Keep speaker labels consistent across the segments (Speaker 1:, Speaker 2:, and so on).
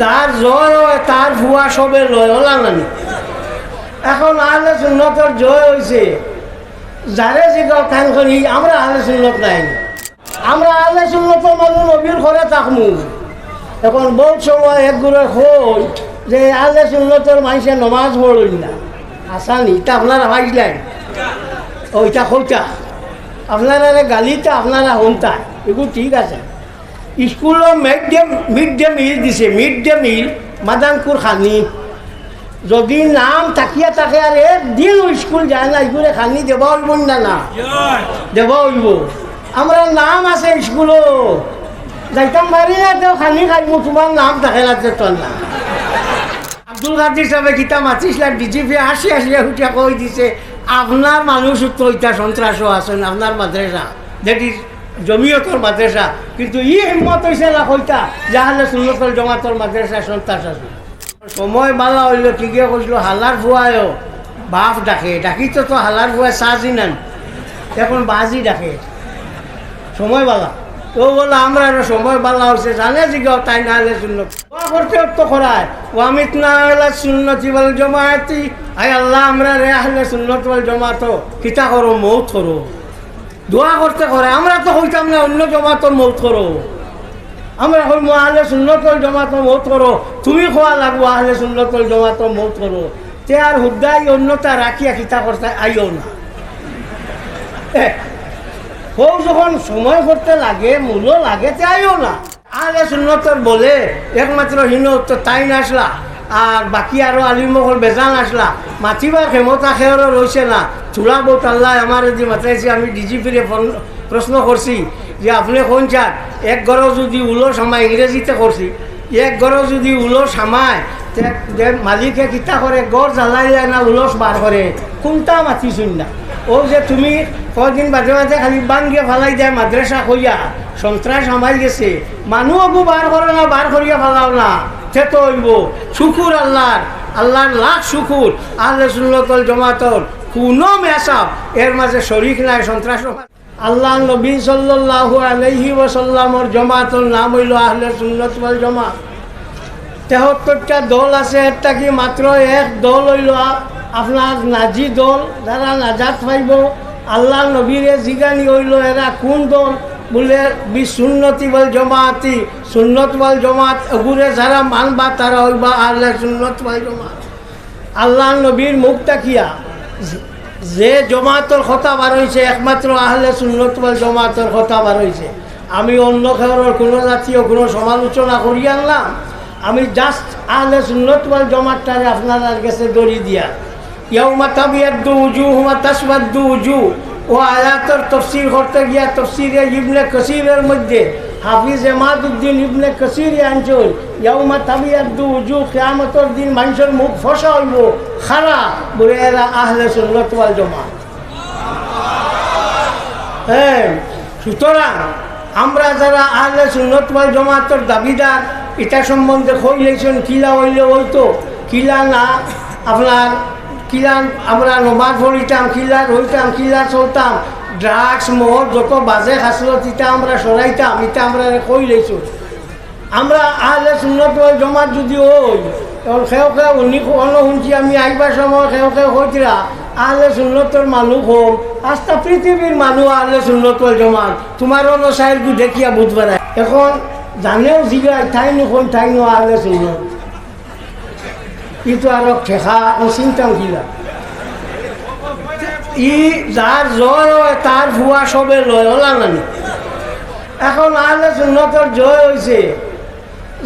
Speaker 1: যার জয় হয়, তার ভুয়া সবে লয় ওলা নানি এখন আহলে সুন্নতর জয় হয়েছে যারে জিগাও কান করি আমরা আহলে সুন্নত নাই। আমরা আহলে সুন্নতর মানুষ নবীর ঘরে থাকমু। এখন বহুত সময় এক হই যে আহলে সুন্নতর মানুষে নমাজ পড়ল না। আসানি তা আপনারা ভাইলেন ওইটা হইতা আপনারা গালিটা আপনারা হন্তা এগুলো ঠিক আছে। স্কুলত mid day mid day meal দিছে মিড ডে মিল মাদানপুর খানি। যদি নাম থাকিয়া থাকে আর একদিন স্কুল যায় না এগুলো খানি দেব হইব না না। দেব হইব। আমরা নাম আছে স্কুলত যাইতাম পারি না তো খানি খাইব তোমার নাম থাকে না তোর না আব্দুল কাদির সাহেব গীতা মাতিছিলাম ডিজিপি আসি আসিয়া উঠিয়া কই দিছে আপনার মানুষ ইটা সন্ত্রাসও আছেন আপনার মাদ্রাসা দ্যাট ইজ জমিয়তর মাদ্রাসা। কিন্তু ই হিম্মত হয়েছে না কইতা যাহলে সুন্নতল জমাতর মাদ্রাসা সন্ত্রাস আছে সময় বালা হইল, ঠিকই কৈছিল হালার ফুয়ায়ও বাপ ডাকে ডাকি তো হালার ফুয়ায় চার্জি নেন। এখন বাজি ডাকে। সময় বালা তো বলে আমরা সময় বালা হচ্ছে জানে জিগাও তাই না হলে দোয়া করতে তো করায় ও আমিত না হলে সুন্নতি বল জমায়াতি আই আল্লাহ, আমরা রে সুন্নত বল জমাতো কিতা করো মৌত করো দোয়া করতে করে। আমরা তো হইতাম না অন্য জমাতো মৌত করো। আমরা হইম আহলে সুন্নতল জমাতো মৌত করো। তুমি খোয়া লাগবো আহলে সুন্নতল জমাতো মৌত করো। তে আর হুদ্দাই অন্যতা রাখিয়া কিতা করতে আইও না। এ, হৌ যখন সময় করতে লাগে মূল্য লাগে তে আইও না। আহলে সুন্নতর বলে একমাত্র হিন তো তাই নাসলা আর বাকি আরও আলিমকল বেজান আসলা। মাতিবার ক্ষমতা খেয়রও রয়েছে না। চুলা আল্লাহ আমার যদি মাতাইছে, আমি ডিজিপিরে প্রশ্ন করছি যে আপনি কোন চান এক ঘরও যদি উলো সামায় ইংরেজিতে করছি এক ঘরও যদি উলো সামায় মালিকে কিতা করে গড় জ্বালাইলে না উলস বার করে কোনটা মাতিছুন না ও যে তুমি কদিন বাজে বাজে খালি বাঙ্গিয়ে ফালাই যায় মাদ্রাসা কইয়া সন্ত্রাস আমাই গেছে। মানুহকো বার করে না বার করিয়া ফালাও না। সে তো হইব। শুকুর আল্লাহর আল্লাহর লাখ শুকুর। আল্লাহ সুন্নতল জমাতল কোনো মেসাব এর মাঝে শরিক নাই, সন্ত্রাস আল্লাহ নবী সাল্লাল্লাহু আলাইহি ওয়াসাল্লামর জমাতর নাম হইল আহলে সুন্নত ওয়াল জমাত। তেহত্তরটা দল আছে, একটা কি মাত্র এক দল হইল আপনার নাজি দল, যারা নাজাত পাইব। আল্লাহ নবীরে জিগানি হইল, এরা কোন দল? বলে বি সুন্নতি বল জমাতি। সুন্নত বল জমাত, এগুরে যারা মানবা, তারা হইবা আল্লাহ সুন্নত বল জমাত। আল্লাহ নবীর মুখ তাকিয়া যে জমাতর কথা বার হয়েছে একমাত্র আহলে সুন্নত বল জমাতর কথা বার হয়েছে আমি অন্য খেয়ার কোনো জাতীয় কোনো সমালোচনা করি আনলাম। আমি জাস্ট আহলে সুন্নত ওয়াল জমাতটারে আপনার কাছে দড়ি দিয়া। ইয়াউমা তাবিয়াদ্দু উজু হুমা তাসবাদ্দু উজু। ও আয়াতর তফসির করতে গিয়া তফসিরে ইবনে কসিরের মধ্যে হাফিজ এমাদুদ্দিন ইবনে কসির আঞ্চল ইয়াউমা তাবিয়াদ্দু উজু কেয়ামতর দিন মানুষের মুখ ফসা হইব, খারা। বলে এরা আহলে সুন্নত জমাত। হ্যাঁ সুতরাং আমরা যারা আহলে সুন্নত জমাতর দাবিদার, এটা সম্বন্ধে কইলেছেন, কিলা হইলে হইতো। কিলা না, আপনার কিলা আমরা নমাজ পড়িতাম কিলার হইতাম কিলা চলতাম। ড্রাগস মোহর যত বাজে খাসলো তিতা আমরা সরাইতাম এটা আমরা কই লইছো আমরা আহলে সুন্নত ওয়াল জমাত যদি হই তখন খেও খেও উনি অন্য শুনছি, আমি আইবার সময় খেও খেও হইতিরা আহলে সুন্নতর মানুষ হোক আস্তা পৃথিবীর মানুষ আহলে সুন্নত ওয়াল জমাত। তোমার অন্য সাইডকু দেখিয়া বুধবার এখন জানেও জিগায় ঠাই নুখন ঠাই নো আহলে সুন্নত। কিন্তু আর ঠেকা ও চিন্তাম কিলা ই যার জয় হয় তার ভুয়া সবে লয় ওলা নানি? এখন আহলে সুন্নতর জয় হয়েছে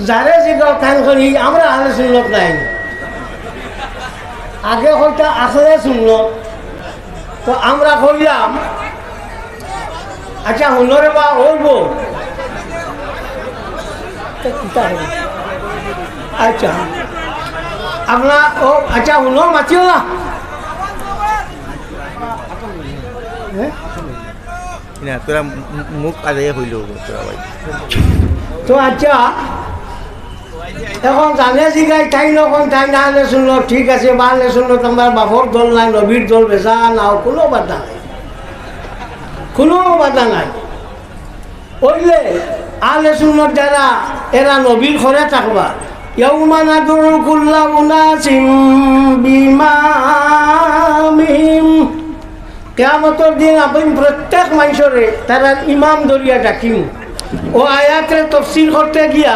Speaker 1: যারে জিগাও কান করি আমরা আহলে সুন্নত নাই। আগে হয়তো আখলে সুন্নত তো আমরা কইলাম আচ্ছা হুনরে বা হইব? আচ্ছা। আপনার ও আচ্ছা হুনর মাতিও না
Speaker 2: না তোরা মুখ আদায় হইল তোরা ভাই
Speaker 1: তো আচ্ছা এখন জানে জিগাই তাই নকন তাই না হলে শুনলো ঠিক আছে বা হলে শুনলো তোমার বাপর দল নাই নবীর দল বেচা নাও কোনো বাধা নাই কোনো বাধা নাই ওইলে আলে শুনলো যারা এরা নবীর ঘরে থাকবা يوم ندعو كل أناس بإمامهم কেয়ামতর দিন আপনি প্রত্যেক মানুষরে তারা ইমাম দরিয়া ডাকিম ও আয়াতের তফসিল করতে গিয়া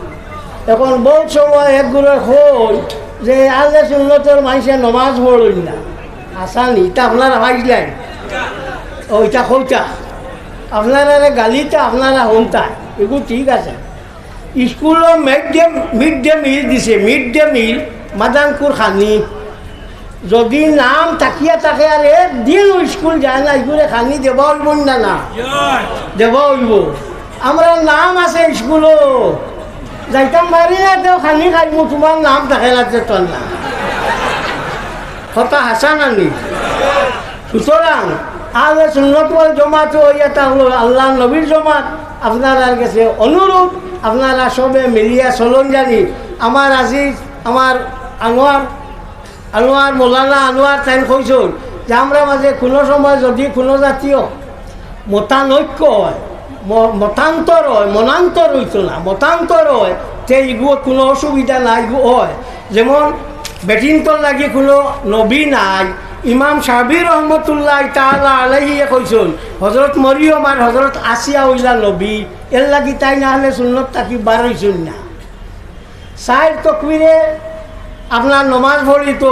Speaker 1: এখন সময় একগুলো হল যে আলে সুন্নতর মানুষের নমাজ পড়ল না। আসানি তা আপনারা ভাইছিলেন ওইটা কইটা আপনারা গালিটা আপনারা হমতা এগুলো ঠিক আছে। স্কুলও mid day mid day meal দিছে মিড ডে মিল মাদানপুর খানি। যদি নাম তাকিয়া থাকে আর একদিন স্কুল যায় না স্কুলে খানি দেব হইব না না। দেব হইব আমরা নাম আছে স্কুলও যাইতাম মারি না তেও খানি খাইব তোমার নাম না যে তোর না কথা হাসা নানি। সুতরাং আগে সুন্নত জমাত ইয়েটা হলো আল্লাহ নবীর জমাত। আপনারা কাছে অনুরোধ আপনারা সবে মিলিয়া চলন জানি আমার আজিজ আমার আনোয়ার আনোয়ার মৌলানা আনোয়ার তাইন কৈছিল যে আমরা মাঝে কোনো সময় যদি কোনো জাতীয় মতানৈক্য হয় মতান্তর হয় মনান্তর হইতো না। মতান্তর হয়, তে ইগুলো কোনো অসুবিধা নাই হয়। যেমন বেটিংটন লাগি কোনো নবী নাই। ইমাম সাবির রহমতুল্লাহ তাআলা আলাইহিয়ে কইছুন হজরত মরিয়ম আর হজরত আসিয়া হইলা নবী। এর লাগি তাই না হলে সুন্নত তাকি বার না। সাইড তকবিরে আপনার নমাজ পড়িত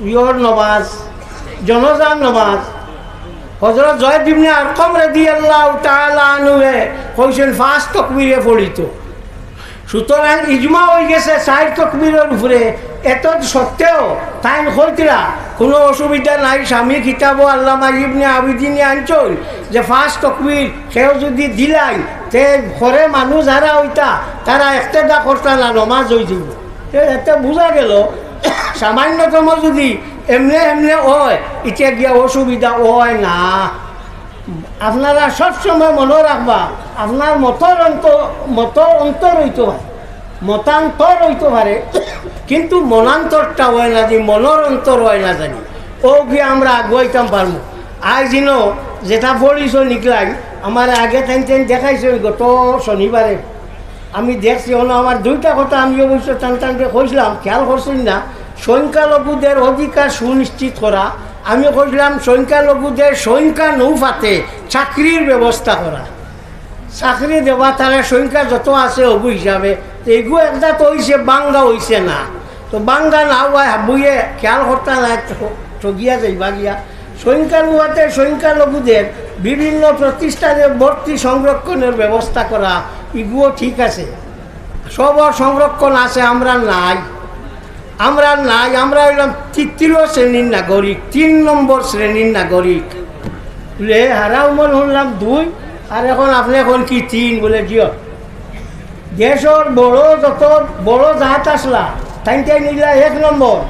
Speaker 1: ইয়র নমাজ, জনজান নমাজ। হজরত জয় দিবনে আর কম রেদি আল্লাহ তাআলা আনুয়ে কইছেন ফার্স্ট তকবিরে পড়িত। সুতরাং ইজমা হয়ে গেছে সাইড তকবিরের উপরে। এত সত্ত্বেও তাই হইতরা কোনো অসুবিধা নাই, স্বামী কিতাব আল্লাহ ইবনে আবিদিনী আঞ্চল যে ফার্স্ট তকবির সেও যদি দিলাই, তে ঘরে মানুষ যারা হইতা তারা একটেদা করতা না, নমাজ হয়ে যাব এতে বোঝা গেল, সামান্যতম যদি এমনি এমনি হয়, এতিয়া গিয়া অসুবিধা হয় না। আপনারা সবসময় মনে রাখবা, আপনার মতর অন্ত মতর অন্তর হইতে পারে মতান্তর হইতে পারে, কিন্তু মনান্তরটা হয় না যে মনের অন্তর হয় না জানি। ও গিয়ে আমরা আগুয়াইতাম পারব? আজ দিন যেটা পড়িছ নিকলাই আমার আগে টাইম টাইম দেখাইছে গত শনিবারে আমি দেখছি, হলো আমার দুইটা কথা আমি অবশ্য টান টানকে কইছিলাম খেয়াল করছেন না সংখ্যালঘুদের অধিকার সুনিশ্চিত করা। আমি কইছিলাম সংখ্যালঘুদের সংখ্যা নৌফাতে চাকরির ব্যবস্থা করা চাকরি দেওয়া তারা সংখ্যা যত আছে হবু হিসাবে তো এগু একটা তো হইছে বাঙ্গা হইছে না। তো বাঙ্গা না হওয়ায় বইয়ে খেয়াল করতে না ঠগিয়া যাইবা গিয়া। সংখ্যালঘুতে সংখ্যালঘুদের বিভিন্ন প্রতিষ্ঠানে ভর্তি সংরক্ষণের ব্যবস্থা করা এগুলো ঠিক আছে। সবর সংরক্ষণ আছে, আমরা নাই। আমরা নাই, আমরা হইলাম তৃতীয় শ্রেণির নাগরিক, তিন নম্বর শ্রেণির নাগরিক। বলে হারাও মন শুনলাম দুই, আর এখন আপনি এখন কি তিন বলে জিও দেশের বড় যত, বড় জাত আসলা, তাই তাই নিলা এক নম্বর।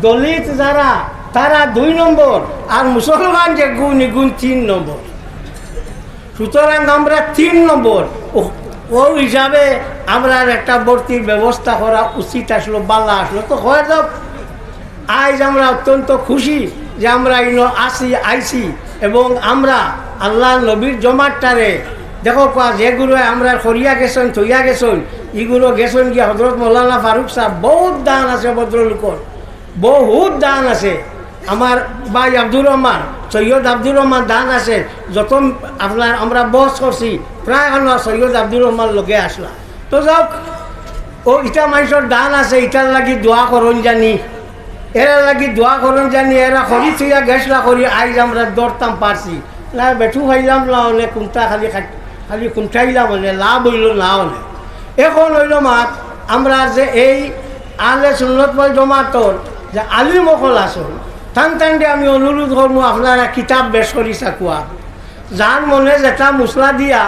Speaker 1: দলিত যারা, তারা দুই নম্বর, আর মুসলমান যে গুণ গুণ তিন নম্বর। সুতরাং আমরা তিন নম্বর। ও- ও হিসাবে আমরা একটা ভর্তির ব্যবস্থা করা উচিত আসলো বাল্লা আসলো। তো হয়ে যাও আজ আমরা অত্যন্ত খুশি যে আমরা ইনো আসি, আইসি এবং আমরা আল্লাহ নবীর জমাটারে দেখো কোয়া যেগুলো আমরা খরিয়া গেছেন, থইয়া গেছেন, এগুলো গেছেন গিয়া হজরত মৌলানা ফারুক সাহেব, বহুত দান আছে ভদ্রলোকর বহুত দান আছে। আমার ভাই আব্দুর রহমান, সৈয়দ আব্দুর রহমান দান আছে। যত আপনার, আমরা বস করছি, প্রায় আমরা সৈয়দ আব্দুর রহমান লোকে আসলা। তো যাওক। ও ইটা মানুষের দান আছে ইটার লাগি দোয়া করন জানি। এরা লাগি দোয়া করন জানি এরা খরি থইয়া গেছলা করি আইজ আমরা দৌড়তাম পারছি না, বেঠু খাইলাম না হলে কুমটা খালি খালি কুমটাইলাম হলে লাভ হইল না হলে। এখন হইল মাত আমরা যে এই আলে সুন্নত জমাতর যে আলিমকল আসল টান টান দিয়ে আমি অনুরোধ করব আপনারা কিতাব বেশ করি চাকুয়া যার মনে যেটা মশলা দিয়া,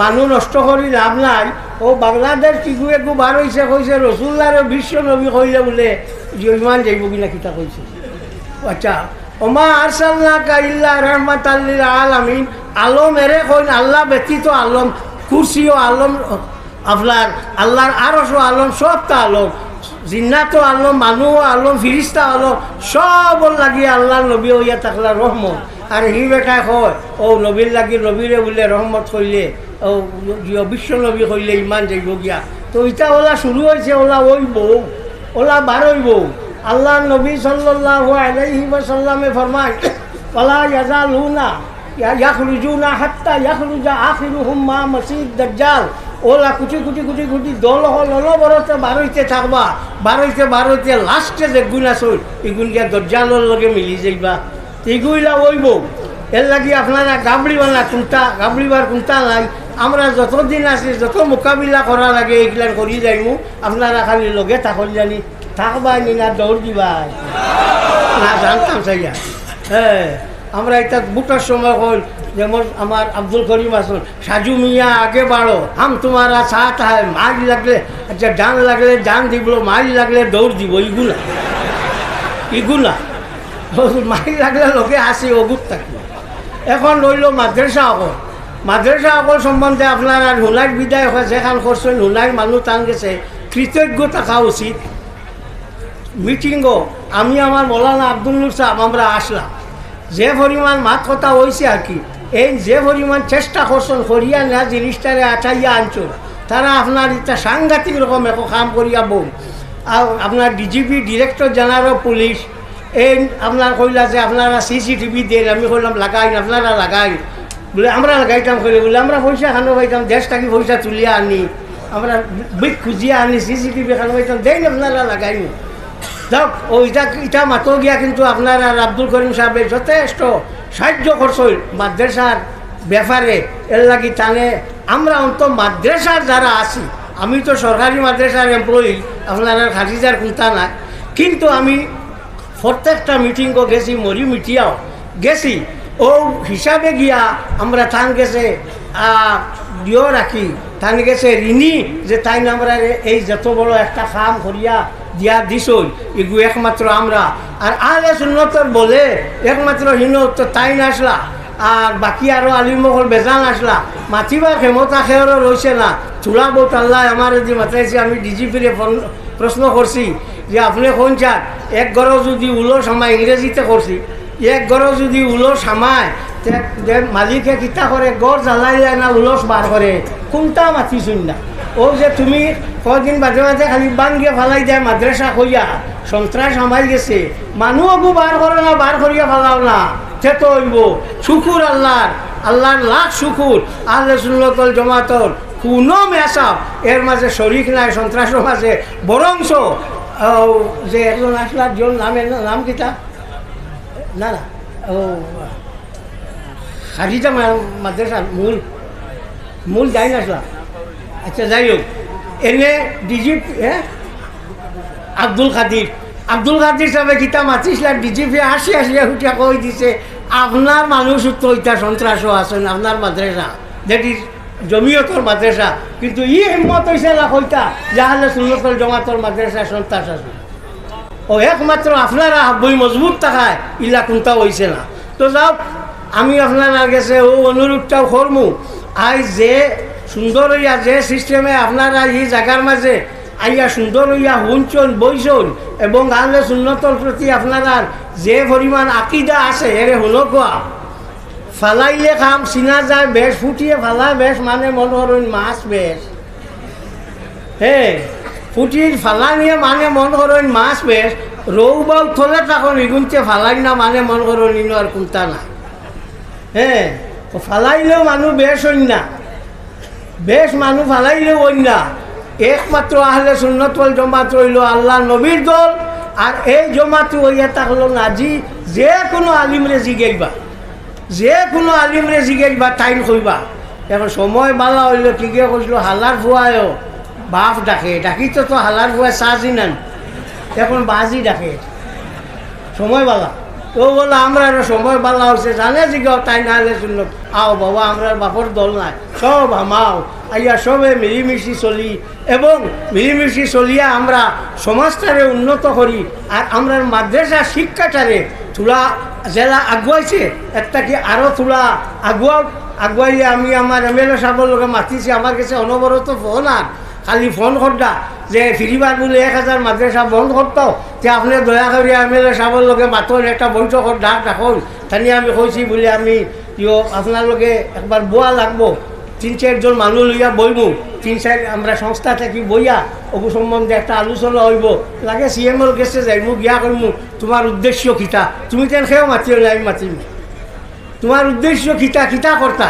Speaker 1: মানুহ নষ্ট কৰি লাভ নাই ও বাংলাদেশ কিগু একু বার হয়েছে কৈছে রসুল্লার বিশ্ব নবী কইলে বোলে, যে ইমান যাইব কিনা কিতা কইছে আচ্ছা ওমা আরসাল্লা কাইল্লা রহমাত আল্লিল আলামিন। আলম এরে কইন, আল্লাহ ব্যতীত আলম কুরসিও আলম আপনার আল্লাহর আরশও আলম, সবটা আলম, জিন্নাতো আলম, মানুহ আলম ফিরিস্তা আলম সব লাগি আল্লাহ নবী হইয়া থাকলা রহমত আর হি বেটাই কয় ও নবীর লাগি নবীরে বোলে রহমত কইলে ও বিশ্ব নবী কইলে ইমান যাইব গিয়া তো ইটা ওলা শুরু হয়েছে ওলা ওই বউ ওলা বারোই বউ আল্লাহ নবী সাল্লাল্লাহু আলাইহি ওয়াসাল্লামে ফরমায়, ওলা ইয়াজালুনা ইয়াখরুজুনা হাত্তা ইয়াখরুজা আখিরুহুম মা মাসিদ দজ্জাল। ওলা কুচি কুচি কুচি কুচি দল হল, অনবরতে বারোইতে থাকবা বারোইতে বারোইতে লাস্টে যে গুণ আসল এগুন গিয়া দজ্জালর লগে মিলি যাইবা। এগুলা ওইব এর লাগি আপনারা গাবড়ি বানা কোনটা গাবড়িবার কোনটা নাই আমরা যতদিন আছি, যত মোকাবিলা করা লাগে এইগুলা করি যাইমু। আপনারা খালি লগে থাকল জানি। থাকবা নি না, দৌড় দিবা। না, জানতাম সাইয়া হ্যাঁ আমরা এটা বুটার সময় হল, যেমন আমার আব্দুল করিম আসল, সাজু মিয়া আগে বাড়ো, হাম তোমারা সাথ হয় মার লাগলে আচ্ছা ডান লাগলে ডান দিব মারি লাগলে দৌড় দিব ইগুলা ইগুলা মারি লাগলে লোকে আসি অগুত থাকবে এখন রইল মাদ্রাসা অকল। মাদ্রাসা অকল সম্বন্ধে আপনার আর হুনাইর বিদায় হয় যেখান করছেন হুনাইর মানুষ টান গেছে। কৃতজ্ঞ থাকা উচিত। মিটিংও আমি আমার মৌলানা আব্দুল্লুর সাহেব, আমরা আসলাম। যে পরিমাণ মাত কথা হয়েছে আর কি, এই যে পরিমাণ চেষ্টা করছেন, করিয়া না, জিনিসটারে আটাইয়া আনছন তারা আপনার এটা সাংঘাতিক রকম একো কাম করিয়া বল আর আপনার ডিজিপি ডিরেক্টর জেনারেল পুলিশ এই আপনার কইলা যে আপনারা সিসিটিভি দেন, আমি কইলাম, লাগাই, আপনারা লাগাই। বলে, আমরা লাগাইতাম কইলে। বলে, আমরা পয়সা খানো পাইতাম দেশ থাকি পয়সা তুলিয়া আনি। আমরা বিক খুঁজিয়া আনি সিসিটিভি খানো পাইতাম, দেন আপনারা লাগাইনি যাক, ও ইটা ইটা মাতো গিয়া কিন্তু আপনার আব্দুল করিম সাহেব যথেষ্ট সাহায্য করছিল। মাদ্রাসার ব্যাপারে, এর লাগি টানে, আমরা অন্ত মাদ্রাসার যারা আছি, আমি তো সরকারি মাদ্রাসার এমপ্লয়ি আপনার হাজিজার কুন্তা নাই। কিন্তু আমি প্রত্যেকটা মিটিংও গেছি, মরি মিটিয়াও। গেছি। ও হিসাবে গিয়া আমরা থান গেছে দিও রাখি। থান গেছে ঋণী যে তাই আমরা এই যত বড় একটা কাম করিয়া দিয়া দিছই, এগু একমাত্র আমরা। আর আলে সুন্নতর বলে, একমাত্র হিন তো তাই নাসলা আর বাকি আরও আলিমকল বেজান আসলা। মাতিবার ক্ষমতা খেয়ারও রয়েছে না। চুলা আল্লাহ আমার যে মাতাইছে, আমি ডিজিপিরে প্রশ্ন করছি। যে আপনি কোন চান এক গড় যদি উলো সামায় ইংরেজিতে করছি এক গড় যদি উলো সামায় মালিকে কিতা করে গড় জ্বালাই যায় না উলস বার করে কোনটা মাতিছুন না ও যে তুমি কদিন বাজে বাজে খালি বান গিয়ে ফালাই যায় মাদ্রাসা কইয়া সন্ত্রাস হামাই গেছে, মানুহকো বার করে না বার করিয়া ফালাও না সে তো হইব। শুকুর আল্লাহর আল্লাহর লাখ শুকুর আল্লাহ সুন্নতল জমাতল, কোনো মেসাব এর মাঝে শরিক নাই সন্ত্রাসের মাঝে বরংশ আহ, যে একজন আসলার জন নামের নাম কিতা? না না ও খারিজা মাদ্রাসার মূল মূল যাই না আসলাম আচ্ছা যাই হোক এনে ডিজিপি হ্যাঁ আব্দুল কাদির আব্দুল কাদির সাহেব গীতা মাতিছিলাম ডিজিপি আসি আসিয়া উঠিয়া কই দিছে আপনার মানুষ ইটা সন্ত্রাসও আছেন আপনার মাদ্রাসা দ্যাট ইজ জমিয়তর মাদ্রাসা কিন্তু ই হিম্মত হয়েছে না কইতা যাহলে সুন্নতল জমাতর মাদ্রাসা সন্ত্রাস আছে। ও একমাত্র আপনারা বই মজবুত থাকায় ইলা কোনটা হয়েছে না। তো যাও, আমি আপনারা গেছে ও অনুরোধটাও করমু। আই যে সুন্দর হইয়া যে সিস্টেমে আপনারা এই জায়গার মাঝে আইয়া সুন্দর হইয়া হুনচন বইছন, এবং আহলে সুন্নতর প্রতি আপনারা যে পরিমাণ আকিদা আছে, এরে হলো কোয়া। ফালাইলে খাম চিনা যায় বেশ, ফুটিয়ে ফালা বেশ মানে মনে করেন মাছ বেশ। হে ফুটির ফালা নিয়ে মানে মন করেন মাছ বেশ। রৌ বাউ থলে তখন এগুনতে ফালাই না মানে মন করেন ইনো আর কোনটা না। হ্যাঁ ফালাইলেও মানুষ বেশ হইন না। বেশ মানুষ ফালাইলেও হইন না। একমাত্র আহলে সুন্নতল জমাত রইল আল্লাহ নবীর দল, আর এই জমাত হইয়া থাকল নাজি, যে কোনো আলিমরে জিগাইবা। যে কোনো আলিমরে বা টাইম কইবা এখন সময় বালা হইল ঠিকই কইলো হালার ফুয়ায়ও বাপ ডাকে ডাকি তো তো হালার ফুয়ায় সাজি নেন এখন বাজি ডাকে। সময় বালা ও বলে আমরা সময় বালা হয়েছে জানে জিগাও তাই না হলে শুনল আও বাবা, আমরা বাপর দল নাই, সব হামাও। আইয়া সবে মিলিমিশি চলি এবং মিলিমিশি চলিয়া আমরা সমাজটারে উন্নত করি আর আমরা মাদ্রাসা শিক্ষাটারে তুলা জেলা আগুয়াইছে, একটা কি আরও তুলা আগুয়া আগুয়াইয়া আমি আমার এম এল এ সাহেবের লোকে মাতিছি, আমার কাছে অনবরত ফোন আর খালি ফোন করতা যে ফিরিবার বলে এক হাজার মাদ্রাসা বন্ধ করতো তে আপনি দয়া করে এম এল এ মাতন একটা বৈঠকর ডাক রাখুন তানি আমি কইছি বলে আমি ইয়ো আপনার লোকে একবার বোয়া লাগবো? তিন চারজন মানুষ লইয়া বইমু তিন চার আমরা সংস্থা থাকি বইয়া অবু সম্বন্ধে একটা আলোচনা হইব। লাগে সিএমএল গেছে যাইমু গিয়া করমু তোমার উদ্দেশ্য কিতা তুমি তেন মাতিও না আমি মাতিম। তোমার উদ্দেশ্য কিতা কিতা কর্তা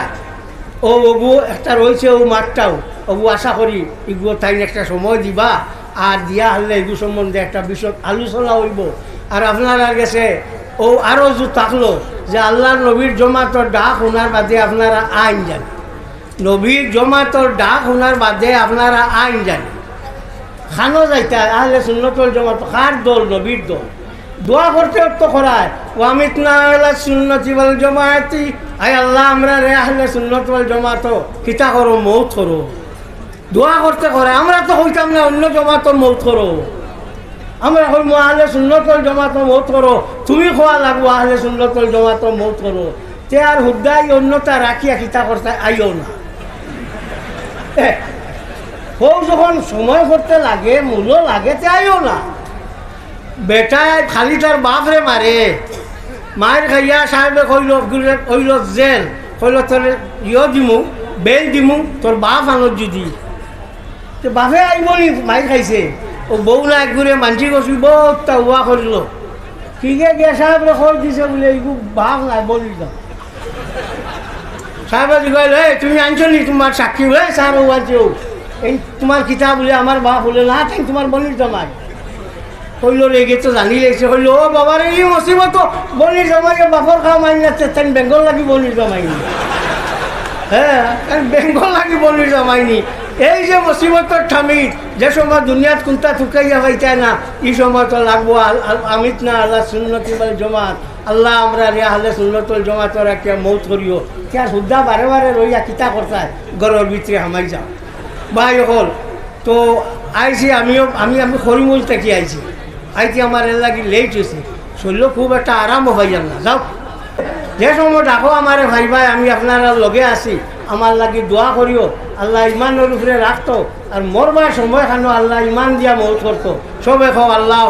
Speaker 1: ও অবু একটা রয়েছে ও মাঠটাও। অবু আশা করি এগুলো তাই একটা সময় দিবা। আর দিয়া হলে এগু সম্বন্ধে একটা বিষয় আলোচনা হইব। আর আপনারা গেছে, ও আরও যে থাকল, যে আল্লাহ নবীর জমাতর ডাক শোনার বাদে আপনারা আইন যান নবীর জমাতর ডাক শোনার বাদে আপনারা আইন যান খানো যাইতে আহলে সুন্নতল জমাত, কার দল? নবীর দল। দোয়া করতে তো করায় ওয়ামিত না সুন্নতি বল জমায়াতি আল্লাহ, আমরা রে আহলে সুন্নত দোয়া করতে করে, আমরা তো হইতাম না অন্য আমরা তুমি খোয়া লাগবো আহলে সুন্নতল জমাত মৌত তে আর হুদ্দাই অন্যতা রাখিয়া কিতা করতে আইও না। যখন সময় করতে লাগে, মূল্য লাগে, তে আইও না। বেটায় খালি তার বাপরে মারে। মায়ের খাইয়া সাহেবে কইল কইল জেল, কইল তোর ইয় দিমু, বেল দিমু, তোর বাপ আনত যদি তো বাপে আইব নি, মায়ের খাইছে। ও বউ না একগুড়ে মানসি গছি বহুত তা উয়া করিল ঠিকে গিয়া সাহেবরে খবর দিছে বলে এইগু বাপ নাই, বলি সাহেবে কইল এই, তুমি আনছো নি তোমার সাক্ষী হয়ে ও আনছো এই তোমার কিতাব বলে আমার বাপ বলে, না তোমার বলির জমায় কইল রেগে তো জানি লেগেছে কইল ও বাবার এই মুসিবত বলির জমাইকে বাপর খাওয়া মাইন না তাই বেঙ্গল লাগি বলির জমাইনি। হ্যাঁ বেঙ্গল লাগি বলির জমাইনি। এই যে মুসিবতর ঠামি, যে সময় দুনিয়াত কোনটা থুকাইয়া পাইতে না এই সময় তো লাগবো আমিত না, আল্লাহ সুন্নতি বল জমাত। আল্লাহ আমরা রে আহলে সুন্নতল জমাতর একটা মৌত করিও। কে সুদ্ধা বারে বারে রইয়া কিতা করতায় গরর ভিতরে হামাই যাও। ভাই হল, তো আইছি, আমিও আমি আমি খরিমুল থেকে আইছি। আইছি আমার এর লাগি লেট হয়েছে শরীর খুব একটা আরাম হয়ে যান না। যাও। যে সময় ডাকো আমার ভাই ভাই, আমি আপনারা লগে আছি। আমার লাগি দোয়া করিও। আল্লাহ ইমানের উপরে রাখতো। আর মরবার সময় খানো আল্লাহ ইমান দিয়া মৌত করতো। সবে খাও আল্লাহ।